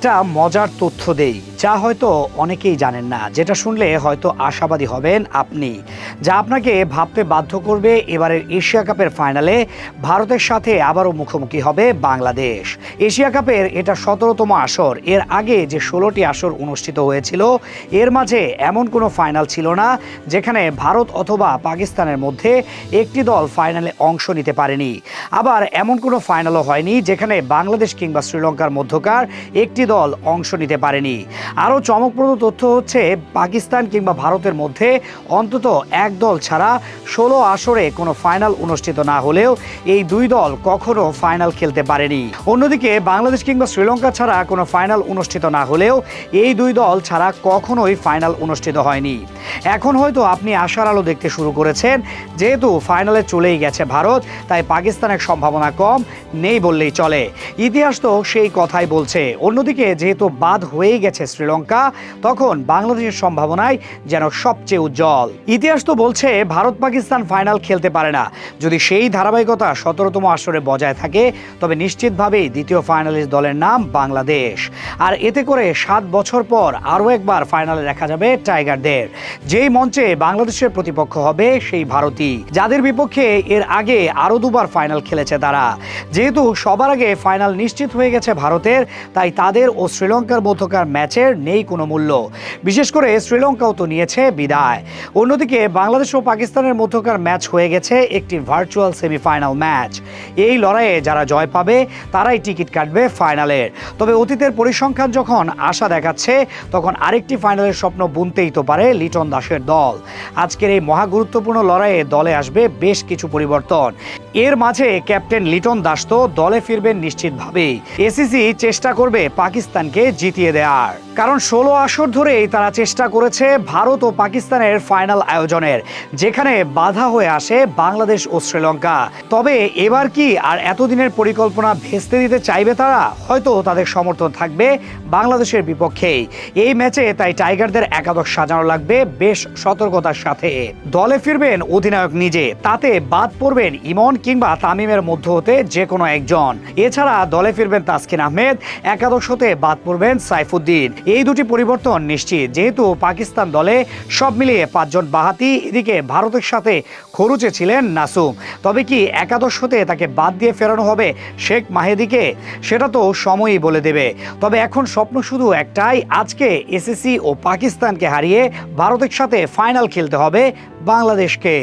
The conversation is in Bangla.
একটা মজার তথ্য দেই। যা হয়তো অনেকেই জানেন না। যেটা শুনলে হয়তো আশাবাদী হবেন আপনি। যা আপনাকে ভাবতে বাধ্য করবে এবারের এশিয়া কাপের ফাইনালে ভারতের সাথে আবারও মুখোমুখি হবে বাংলাদেশ। এশিয়া কাপের এটা সতেরোতম আসর। এর আগে যে ষোলোটি আসর অনুষ্ঠিত হয়েছিল, এর মাঝে এমন কোনো ফাইনাল ছিল না, যেখানে ভারত অথবা পাকিস্তানের মধ্যে একটি দল ফাইনালে অংশ নিতে পারেনি। আবার এমন কোনো ফাইনালও হয়নি, যেখানে বাংলাদেশ কিংবা শ্রীলঙ্কার মধ্যকার একটি দল অংশ নিতে পারেনি। আরও চমকপ্রদ তথ্য হচ্ছে, পাকিস্তান কিংবা ভারতের মধ্যে অন্তত এক দল ছাড়া ষোলো আসরে কোনো ফাইনাল অনুষ্ঠিত না হলেও এই দুই দল কখনো ফাইনাল খেলতে পারেনি। অন্যদিকে বাংলাদেশ কিংবা শ্রীলঙ্কা ছাড়া কোনো ফাইনাল অনুষ্ঠিত না হলেও এই দুই দল ছাড়া কখনোই ফাইনাল অনুষ্ঠিত হয়নি। এখন হয়তো আপনি আশার আলো দেখতে শুরু করেছেন, যেহেতু ফাইনালে চলেই গেছে ভারত, তাই পাকিস্তানের সম্ভাবনা কম, নেই বললেই চলে। ইতিহাস তো সেই কথাই বলছে। অন্যদিকে যেহেতু বাদ হয়েই গেছে শ্রীলঙ্কা, তখন বাংলাদেশের সম্ভাবনায় যেন সবচেয়ে উজ্জ্বল। ইতিহাস তো বলছে, ভারত পাকিস্তান ফাইনাল খেলতে পারে না। যদি সেই ধারাবাহিকতা সতেরোতম আসরে বজায় থাকে, তবে নিশ্চিতভাবেই দ্বিতীয় ফাইনালিস্ট দলের নাম বাংলাদেশ। আর এতে করে সাত বছর পর আরও একবার ফাইনালে দেখা যাবে টাইগারদের। যেই মঞ্চে বাংলাদেশের প্রতিপক্ষ হবে, সেই ভারতই। যাদের বিপক্ষে এর আগে আরও দুবার ফাইনাল খেলেছে তারা। যেহেতু সবার আগে ফাইনাল নিশ্চিত হয়ে গেছে ভারতের, তাই তাদের ও শ্রীলঙ্কার মধ্যকার ম্যাচের নেই কোনো মূল্য। বিশেষ করে শ্রীলঙ্কাও তো নিয়েছে বিদায়। অন্যদিকে বাংলাদেশ ও পাকিস্তানের মধ্যকার ম্যাচ হয়ে গেছে একটি ভার্চুয়াল সেমিফাইনাল ম্যাচ। এই লড়াইয়ে যারা জয় পাবে, তারাই টিকিট কাটবে ফাইনালের। তবে অতীতের পরিসংখ্যান যখন আশা দেখাচ্ছে, তখন আরেকটি ফাইনালের স্বপ্ন বুনতেই তো পারে লিটন দাসের দল। আজকের এই মহা গুরুত্বপূর্ণ লড়াইয়ে দলে আসবে বেশ কিছু পরিবর্তন। এর মাঝে ক্যাপ্টেন লিটন দাস তো দলে ফিরবেন নিশ্চিতভাবেই। এসিসি চেষ্টা করবে পাকিস্তানকে জিতিয়ে দেওয়ার কারণ ষোলো আসর ধরেই তারা চেষ্টা করেছে ভারত ও পাকিস্তানের ফাইনাল আয়োজনের, যেখানে বাধা হয়ে আসে বাংলাদেশ ও শ্রীলঙ্কা। তবে এবার কি আর এতদিনের পরিকল্পনা ভেস্তে দিতে চাইবে তারা? হয়তো তাদের সমর্থন থাকবে বাংলাদেশের বিপক্ষেই। এই ম্যাচে তাই টাইগারদের একাদশ সাজানো লাগবে বেশ সতর্কতার সাথে। দলে ফিরবেন অধিনায়ক নিজে, তাতে বাদ পড়বেন ইমন কিংবা তামিমের মধ্য হতে যে কোনো একজন। এছাড়া দলে ফিরবেন তাসকিন আহমেদ, একাদশ হতে বাদ পড়বেন সাইফুদ্দিন। এই দুটি পরিবর্তন নিশ্চিত। যেহেতু পাকিস্তান দলে সব মিলিয়ে পাঁচজন বাহাতি, এদিকে ভারতের সাথে খরুচে ছিলেন নাসুম। তবে কি একাদশ হতে তাকে বাদ দিয়ে ফেরানো হবে শেখ মাহেদিকে? সেটা তো সময়ই বলে দেবে। তবে এখন স্বপ্ন শুধু একটাই, আজকে এসএসসি ও পাকিস্তানকে হারিয়ে ভারতের সাথে ফাইনাল খেলতে হবে বাংলাদেশকে।